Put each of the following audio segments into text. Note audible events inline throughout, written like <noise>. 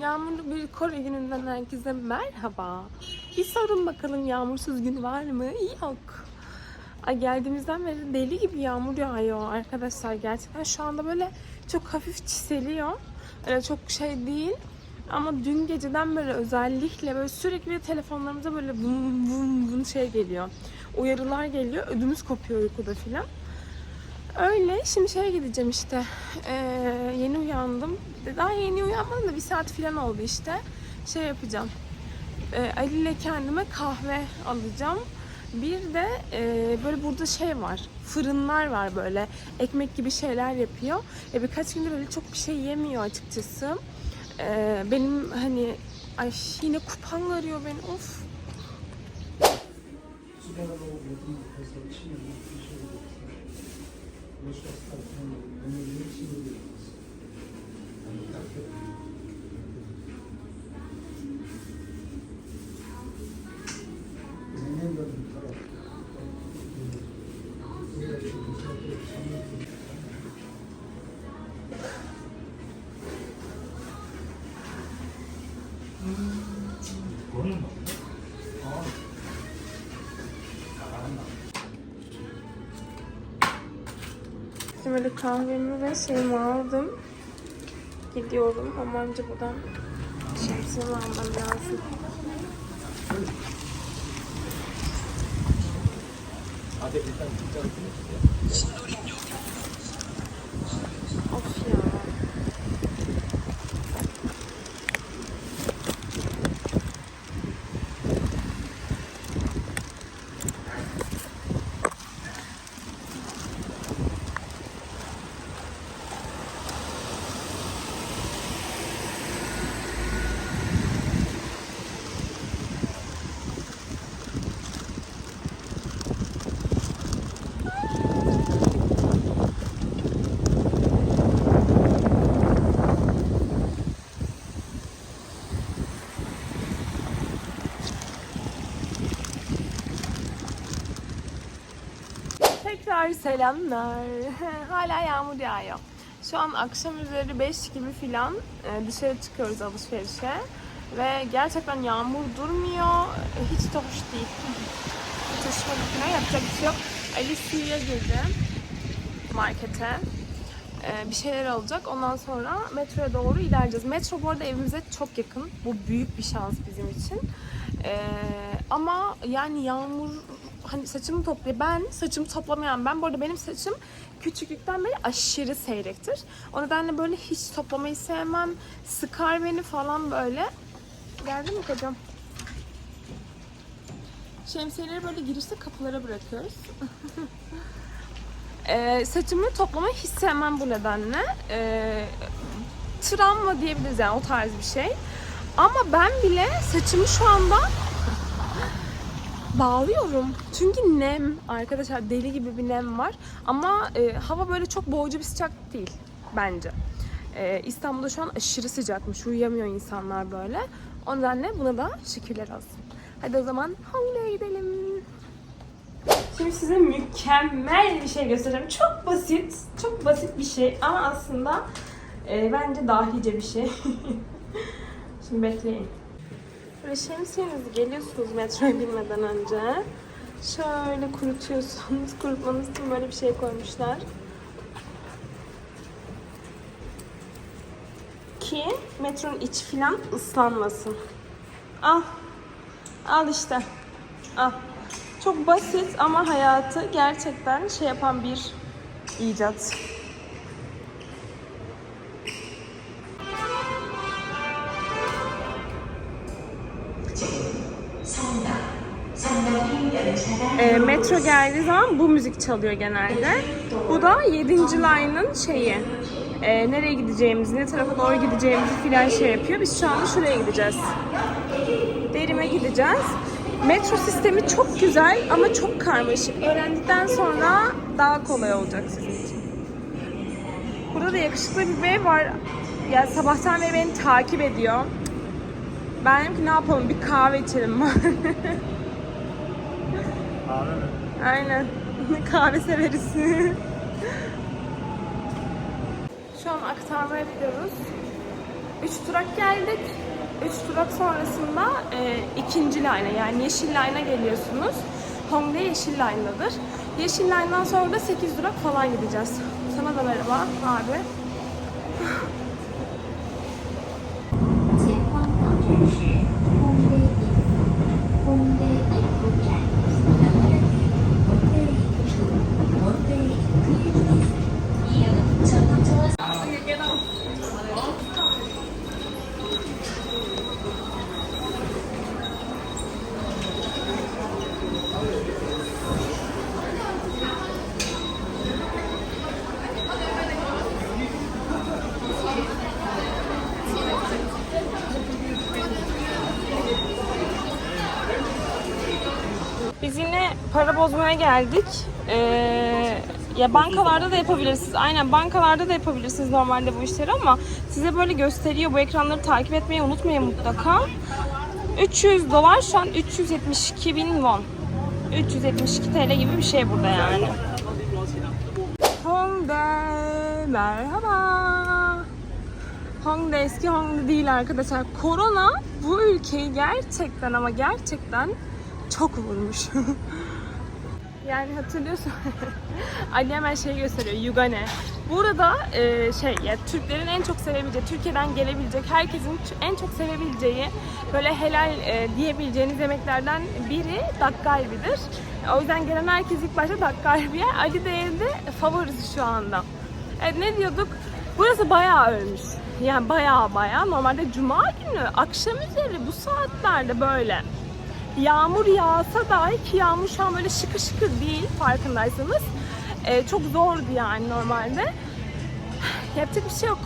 Yağmurlu bir Kore gününden herkese merhaba. Bir sorun bakalım yağmursuz gün var mı? Yok. Ay geldiğimizden beri deli gibi yağmur yağıyor arkadaşlar gerçekten. Şu anda böyle çok hafif çiseliyor. Öyle çok şey değil. Ama dün geceden böyle özellikle böyle sürekli telefonlarımıza böyle vum vum vum şey geliyor. Uyarılar geliyor. Ödümüz kopuyor uykuda filan. Öyle. Şimdi şeye gideceğim işte. Ee, yeni uyandım. Daha yeni uyanmadım da bir saat falan oldu işte. Şey yapacağım. Ee, Ali ile kendime kahve alacağım. Bir de e, böyle burada şey var. Fırınlar var böyle. Ekmek gibi şeyler yapıyor. E, birkaç gündür öyle çok bir şey yemiyor açıkçası. Ee, benim hani ay yine kupon arıyor beni. Of. Şimdi böyle kahvemi ve şeyimi aldım. Gidiyorum. Hamamcı buradan şemsiyemi almam lazım. Of ya. Tekrar selamlar. <laughs> Hala yağmur yağıyor. Şu an akşam üzeri 5 gibi filan e, dışarı çıkıyoruz alışverişe. Ve gerçekten yağmur durmuyor. E, Hiç de hoş değil. Taşıma falan yapacak bir şey yok. Alicia'ya girdi markete. E, Bir şeyler alacak. Ondan sonra metroya doğru ilerleyeceğiz. Metro bu arada evimize çok yakın. Bu büyük bir şans bizim için. Ama yani yağmur hani saçımı topluyor. Ben saçımı toplamayan ben. Bu arada benim saçım küçüklükten beri aşırı seyrektir. O nedenle böyle hiç toplamayı sevmem. Sıkar beni falan böyle. Geldi mi kocam? Şemsiyeleri böyle girişte kapılara bırakıyoruz. <laughs> Ee, saçımı toplamayı hiç sevmem bu nedenle. Ee, travma diyebiliriz yani o tarz bir şey. Ama ben bile saçımı şu anda bağlıyorum. Çünkü nem arkadaşlar deli gibi bir nem var. Ama e, hava böyle çok boğucu bir sıcak değil bence. E, İstanbul'da şu an aşırı sıcakmış. Uyuyamıyor insanlar böyle. O nedenle buna da şükürler olsun. Hadi o zaman havluya gidelim. Şimdi size mükemmel bir şey göstereceğim. Çok basit, çok basit bir şey ama aslında e, bence dahice bir şey. <laughs> Şimdi bekleyin. Böyle şemsiyenizi geliyorsunuz metroya binmeden önce. Şöyle kurutuyorsunuz. <laughs> Kurutmanız için böyle bir şey koymuşlar. Ki metronun içi filan ıslanmasın. Al. Al işte. Al. Çok basit ama hayatı gerçekten şey yapan bir icat. E, metro geldiği zaman bu müzik çalıyor genelde. Bu da 7. line'ın şeyi. E, nereye gideceğimizi, ne tarafa doğru gideceğimizi filan şey yapıyor. Biz şu anda şuraya gideceğiz. Derime gideceğiz. Metro sistemi çok güzel ama çok karmaşık. Öğrendikten sonra daha kolay olacak sizin için. Burada da yakışıklı bir bey var. Ya sabahtan beri beni takip ediyor. Ben dedim ki ne yapalım bir kahve içelim. <laughs> Kahve mi? Aynen. <laughs> Kahve severiz. <laughs> Şu an aktarma yapıyoruz. 3 durak geldik. 3 durak sonrasında e, ikinci line'a yani yeşil line'a geliyorsunuz. Hongdae yeşil line'dadır. Yeşil line'dan sonra da 8 durak falan gideceğiz. Sana da merhaba abi. <laughs> bozmaya geldik. Ee, ya bankalarda da yapabilirsiniz. Aynen bankalarda da yapabilirsiniz normalde bu işleri ama size böyle gösteriyor. Bu ekranları takip etmeyi unutmayın mutlaka. 300 dolar şu an 372 bin won. 372 TL gibi bir şey burada yani. Hongdae merhaba. Hongdae eski Hongdae değil arkadaşlar. Korona bu ülkeyi gerçekten ama gerçekten çok vurmuş. <laughs> yani hatırlıyorsun. <laughs> Ali hemen şey gösteriyor. Yugane. Burada e, şey ya Türklerin en çok sevebileceği, Türkiye'den gelebilecek, herkesin en çok sevebileceği, böyle helal e, diyebileceğiniz yemeklerden biri dakkalbidir. O yüzden gelen herkes ilk başta dakkalbi yer. Ali de evde favorisi şu anda. Evet ne diyorduk? Burası bayağı ölmüş. Yani bayağı bayağı. Normalde cuma günü akşam üzeri bu saatlerde böyle yağmur yağsa dahi ki yağmur şu an böyle şıkır şıkır değil farkındaysanız. Ee, çok zordu yani normalde. Yapacak bir şey yok.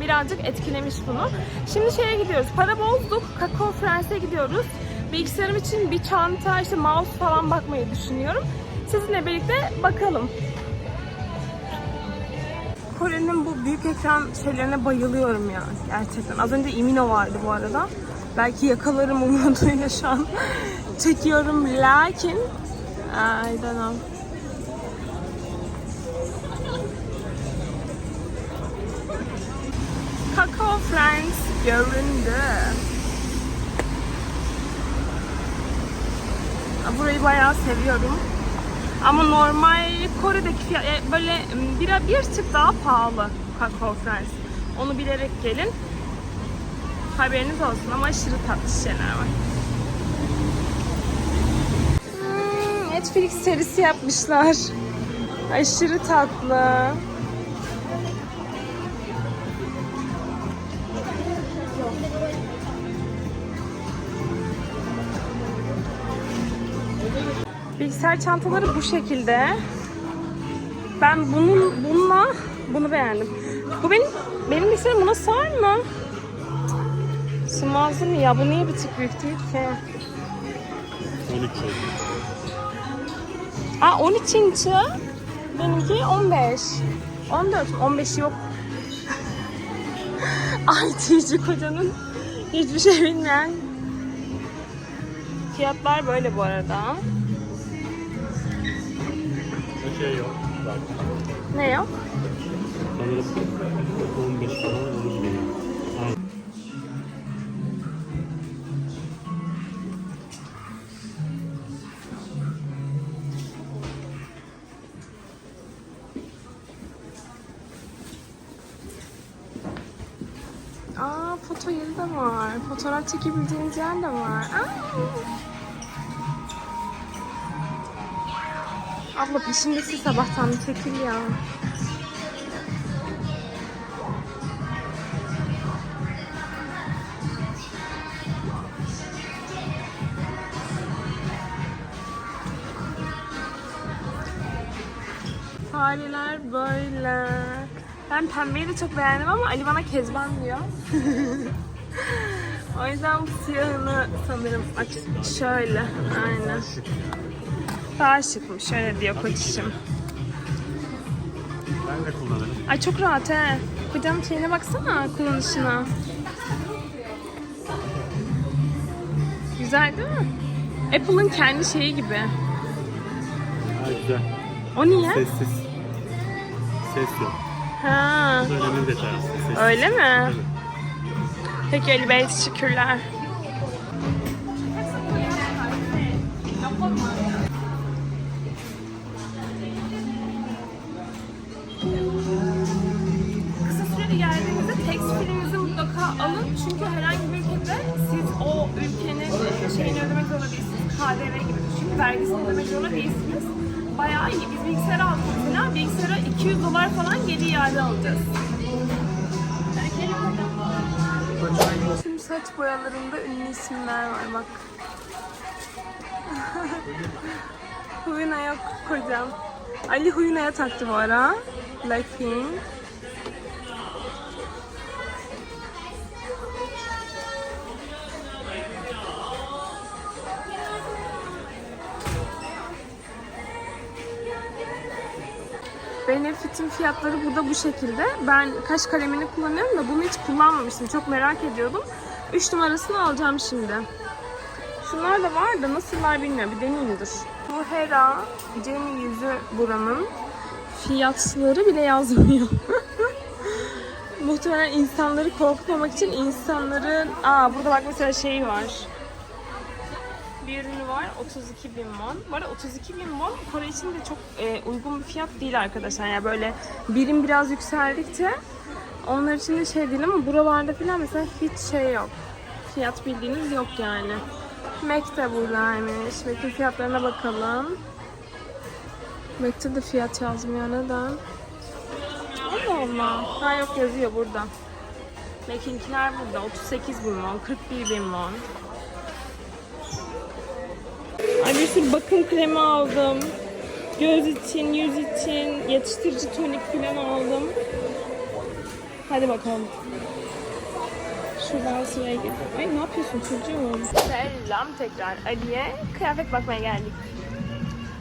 Birazcık etkilemiş bunu. Şimdi şeye gidiyoruz. Para bozduk. Kakao Fransa'ya gidiyoruz. Bilgisayarım için bir çanta, işte mouse falan bakmayı düşünüyorum. Sizinle birlikte bakalım. Kore'nin bu büyük ekran şeylerine bayılıyorum ya gerçekten. Az önce Imino vardı bu arada. Belki yakalarım umuduyla <laughs> şu an çekiyorum lakin I don't know. Kakao Friends göründü. Burayı bayağı seviyorum. Ama normal Kore'deki fiyat e, böyle bir, bir tık daha pahalı Kakao Friends. Onu bilerek gelin. Haberiniz olsun ama aşırı tatlı şeyler var. Hmm, Netflix serisi yapmışlar. Aşırı tatlı. Bilgisayar çantaları bu şekilde. Ben bunun bununla bunu beğendim. Bu benim benim bilgisayarım buna sığar mı? Sığmazdı mı ya? Bu niye bir tık büyük değil ki? 13 oldu. Aa 13 inç'i. Benimki 15. 14. 15 yok. <laughs> IT'ci kocanın hiçbir şey bilmeyen. Fiyatlar böyle bu arada. Bir şey yok. Ne yok? Sanırım 15 falan olur gibi. Fotoğraf çekebileceğiniz yer de var. Aa. Abla peşindesin sabahtan bir çekil ya. Fareler böyle. Ben pembeyi de çok beğendim ama Ali bana kezban diyor. <laughs> o yüzden bu siyahını sanırım aç şöyle. Aynen. Daha şıkmış. Şöyle diyor koçişim. Ben de kullanırım. Ay çok rahat he. Kocanın şeyine baksana kullanışına. Güzel değil mi? Apple'ın kendi şeyi gibi. Ha güzel. O niye? Sessiz. Ses yok. Ha. Önemli detay. Öyle mi? Tabii. Peki Ali Bey teşekkürler. Kısa süreli geldiğinizde tekstilinizi mutlaka alın. Çünkü herhangi bir ülkede siz o ülkenin şeyini ödemek zorunda değilsiniz. KDV gibi düşün. Vergisini ödemek zorunda değilsiniz. Bayağı iyi. Biz bilgisayar aldık mesela. Bilgisayara 200 dolar falan geri iade alacağız. Tüm saç boyalarında ünlü isimler var bak. <laughs> Huyuna yok kocam. Ali Huyuna'ya taktı bu ara. Blackpink. Benefit'in fiyatları burada bu şekilde. Ben kaş kalemini kullanıyorum da bunu hiç kullanmamıştım. Çok merak ediyordum. 3 numarasını alacağım şimdi. Şunlar da var da nasıllar bilmiyorum. Bir deneyeyim dur. Bu Hera Jenny yüzü buranın fiyatları bile yazmıyor. <laughs> Muhtemelen insanları korkutmamak için insanların... Aa burada bak mesela şey var. Bir ürünü var 32 bin won. Bu arada 32 bin won Kore için de çok e, uygun bir fiyat değil arkadaşlar. Yani böyle birim biraz yükseldikçe onlar için de şey değil ama buralarda falan mesela hiç şey yok. Fiyat bildiğiniz yok yani. Mac de buradaymış. Mac'in fiyatlarına bakalım. Mac'te de fiyat yazmıyor. Neden? Allah Allah. Ha yok yazıyor burada. Mac'inkiler burada. 38 bin won, 41 bin won. Ay bir sürü bakım kremi aldım. Göz için, yüz için, yatıştırıcı tonik falan aldım. Hadi bakalım. Şuradan sıraya girdim. Ay ne yapıyorsun çocuğum? Selam tekrar Ali'ye. Kıyafet bakmaya geldik.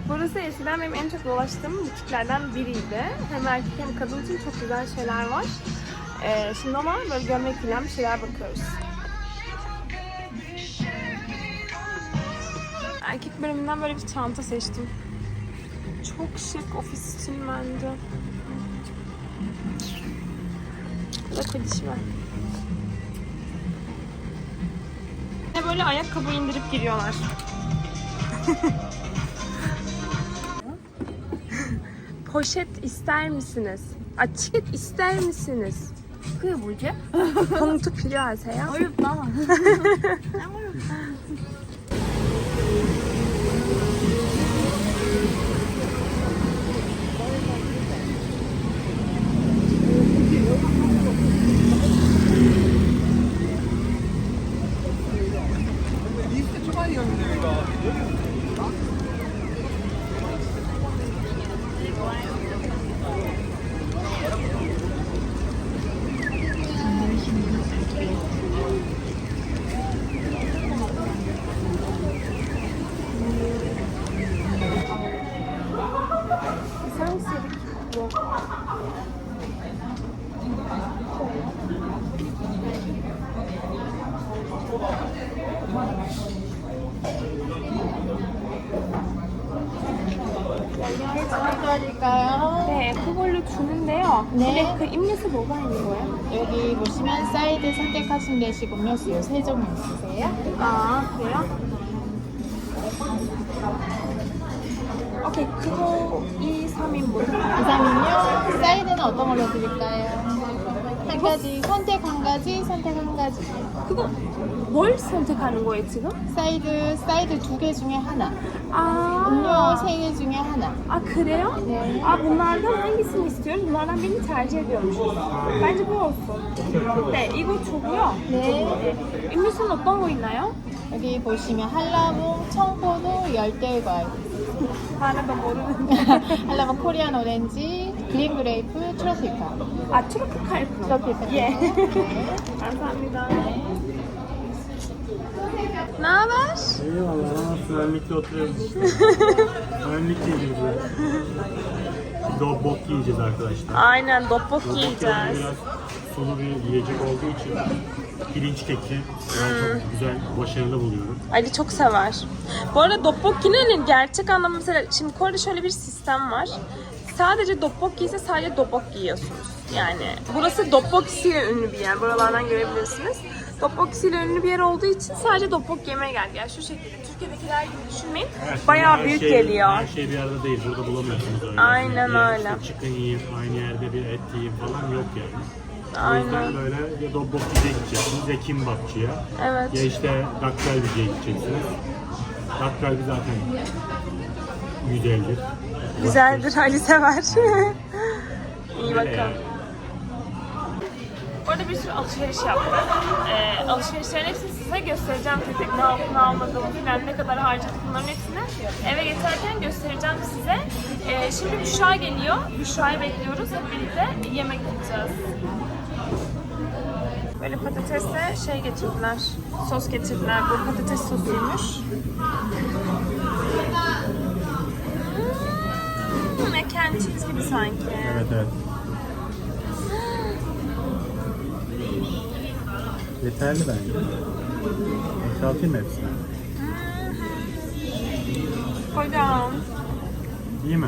Burası eskiden benim en çok dolaştığım butiklerden biriydi. Hem erkek hem kadın için çok güzel şeyler var. Ee, şimdi ama böyle gömlek falan bir şeyler bakıyoruz. erkek bölümünden böyle bir çanta seçtim. Çok şık ofis için bence. Bak dişime. Ve böyle ayakkabı indirip giriyorlar. <laughs> Poşet ister misiniz? Açık ister misiniz? Kıya Burcu. Pamuklu prenseye. Oyup lan. <laughs> Yeah. 뭐가 있는 거예요? 여기 보시면 사이드 선택하시면 되시고 음료수 요세 종류 있으세요? 아, 그래요? 오케이, 그거 2, 3인분. 이상은요? 사이드는 어떤 걸로 드릴까요? 한 가지 선택 한 가지 선택 한 가지 그거 뭘 선택하는 거예요, 지금? 사이드 사이드 두 개 중에 하나 아, 음료 세 개 중에 하나 아 그래요? 네. 아 bunlardan hangisini istiyoruz? Bunlardan birini tercih ediyormuşuz. Bence bu olsun. 네, 이거 주고요. 네 네. 음료수는 어떤 거 있나요? 여기 보시면 한라봉 청포도 열대과일 하나도 모르는데. <laughs> 한라봉 코리안 오렌지 그린 그레이프 트로피카 아, 트로피칼 프로. 트로피카 예. 네. 감사합니다. Ne haber? Eyvallah. Güvenlikte oturuyoruz işte. <laughs> Güvenlikteyiz burada. Şimdi bok yiyeceğiz arkadaşlar. Aynen, dokbok Bok yiyeceğiz. biraz sulu bir yiyecek olduğu için pirinç keki ben çok güzel, başarılı buluyorum. Ali çok sever. Bu arada dokbokki'nin gerçek anlamı mesela şimdi Kore'de şöyle bir sistem var. Sadece dokbokki ise sadece dokbokki yiyorsunuz. Yani burası ile ünlü bir yer. Buralardan görebilirsiniz. İle ünlü bir yer olduğu için sadece tteokbokki yemeye geldik. Yani şu şekilde Türkiye'dekiler gibi düşünmeyin. Evet, Bayağı her büyük şey- geliyor. Her şey bir arada değil. Burada bulamıyorsunuz öyle. Aynen Ya öyle. Işte chicken yiyeyim, aynı yerde bir et yiyeyim falan yok yani. O Aynen. yüzden böyle ya Dobbokçu'ya gideceksiniz ya Kimbapçı'ya. Evet. Ya işte Dakkalbici'ye gideceksiniz. Dakkalbi zaten güzeldir. Güzeldir Ali sever. <laughs> İyi Öyle bakalım. Bu arada bir sürü alışveriş yaptık. Ee, alışverişlerin hepsini size göstereceğim tek tek. Ne alıp ne almadığımı falan, ne kadar harcadık bunların hepsini eve geçerken göstereceğim size. Ee, şimdi Büşra geliyor. Büşra'yı bekliyoruz. Hep birlikte yemek yiyeceğiz. Böyle patatesle şey getirdiler. Sos getirdiler. Bu patates sosuymuş. And cheese gibi sanki. Evet evet. Yeterli bence. Boşaltayım mı hepsini? Hocam. İyi mi?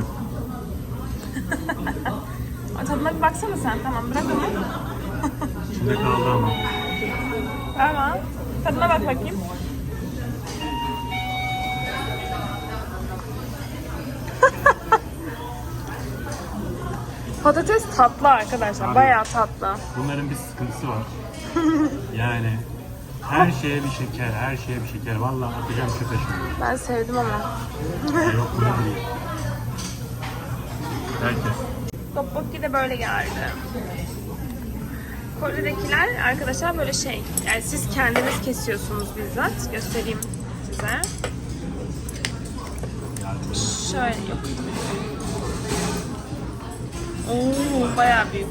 <laughs> Tadına bir baksana sen. Tamam bırak onu. İçinde kaldı ama. Ama tadına bak bakayım. Patates tatlı arkadaşlar. Abi. Bayağı tatlı. Bunların bir sıkıntısı var. <laughs> yani her şeye bir şeker, her şeye bir şeker. Vallahi atacağım çöpe şimdi. Ben sevdim ama. Yok bu değil. Herkes. Tteokbokki de böyle geldi. Kore'dekiler arkadaşlar böyle şey. Yani siz kendiniz kesiyorsunuz bizzat. Göstereyim size. Şöyle yok. Oo, bayağı büyük.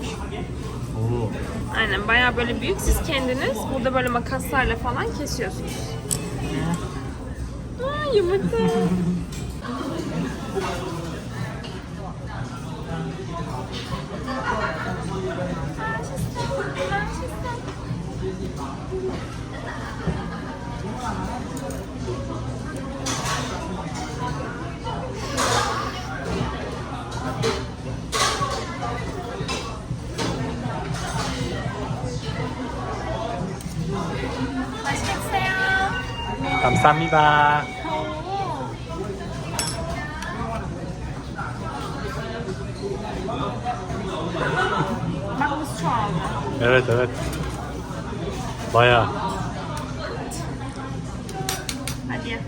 Oo. Aynen bayağı böyle büyük. Siz kendiniz burada böyle makaslarla falan kesiyorsunuz. Aa, yumurta. <laughs> 감사합니다. Bak bu şu aldı. Evet evet. Bayağı. Hadi ye.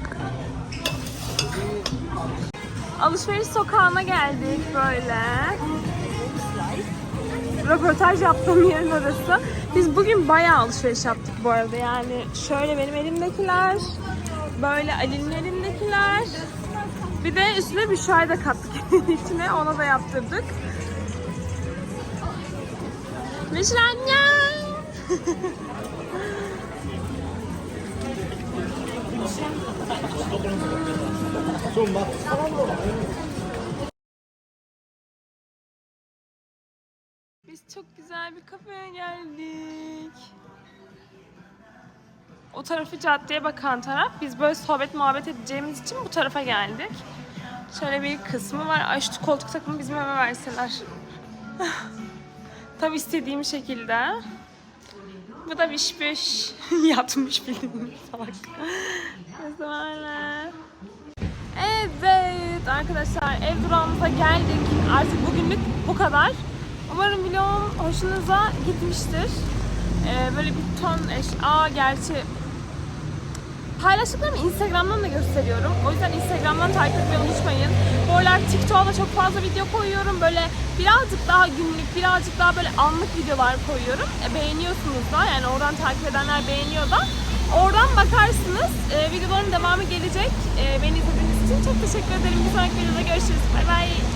Alışveriş sokağına geldik böyle. Röportaj yaptığım yerin orası. Biz bugün bayağı alışveriş yaptık bu arada yani. Şöyle benim elimdekiler, böyle Ali'nin elindekiler. Bir de üstüne bir şay da kattık <laughs> içine, ona da yaptırdık. Mişra annem. Biz çok güzel bir kafeye geldik. O tarafı caddeye bakan taraf. Biz böyle sohbet muhabbet edeceğimiz için bu tarafa geldik. Şöyle bir kısmı var. Ay şu koltuk takımı bizim eve verseler. <laughs> Tam istediğim şekilde. Bu da biş biş. <laughs> Yatmış bildiğin salak. Böyle. Evet arkadaşlar ev durağımıza geldik. Artık bugünlük bu kadar. Umarım vlogum hoşunuza gitmiştir. Ee, böyle bir ton eş... Aa gerçi paylaştıklarımı Instagram'dan da gösteriyorum. O yüzden Instagram'dan takip etmeyi unutmayın. Bu aralar TikTok'a da çok fazla video koyuyorum. Böyle birazcık daha günlük, birazcık daha böyle anlık videolar koyuyorum. E, beğeniyorsunuz da yani oradan takip edenler beğeniyor da. Oradan bakarsınız. E, videoların devamı gelecek. E, beni izlediğiniz için çok teşekkür ederim. Bir sonraki videoda görüşürüz. Bay bay.